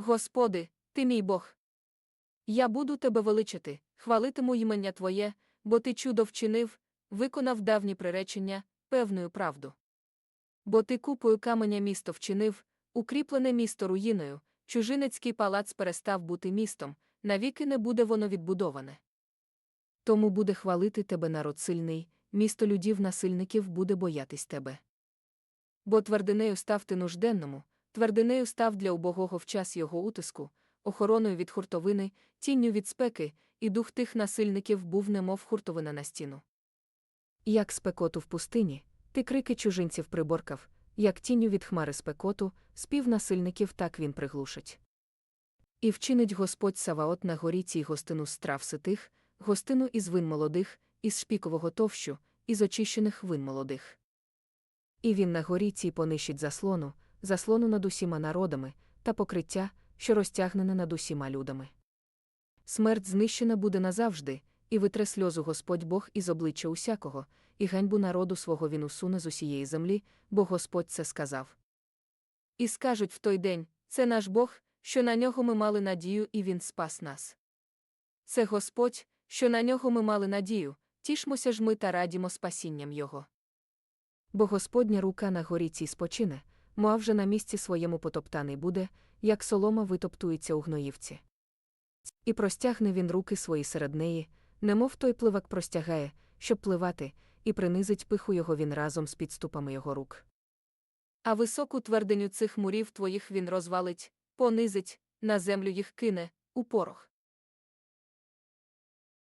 Господи, ти мій Бог. Я буду тебе величати, хвалитиму імення Твоє, бо ти чудо вчинив, виконав давні приречення, певною правду. Бо ти купою каменя місто вчинив, укріплене місто руїною, чужинецький палац перестав бути містом, навіки не буде воно відбудоване. Тому буде хвалити тебе народ сильний, місто людів насильників буде боятись тебе. Бо твердинею став ти нужденному, твердинею став для убогого в час його утиску, охороною від хуртовини, тінню від спеки, і дух тих насильників був немов хуртовина на стіну. Як спекоту в пустині, ти крики чужинців приборкав, як тінню від хмари спекоту, спів насильників так він приглушить. І вчинить Господь Саваот на горі цій гостину з трав ситих, гостину із вин молодих, із шпікового товщу, із очищених вин молодих. І він на горі цій понищить заслону, заслону над усіма народами, та покриття, що розтягнене над усіма людами. Смерть знищена буде назавжди, і витре сльозу Господь Бог із обличчя усякого, і ганьбу народу свого він усуне з усієї землі, бо Господь це сказав. І скажуть в той день це наш Бог, що на нього ми мали надію, і він спас нас. Це Господь, що на нього ми мали надію, тішмося ж ми та радімо спасінням Його. Бо Господня рука на горі цій спочине, мов вже на місці своєму потоптаний буде, як солома витоптується у гноївці. І простягне він руки свої серед неї, немов той пливак простягає, щоб пливати, і принизить пиху його він разом з підступами його рук. А високу твердиню цих мурів твоїх він розвалить, понизить, на землю їх кине, у порох.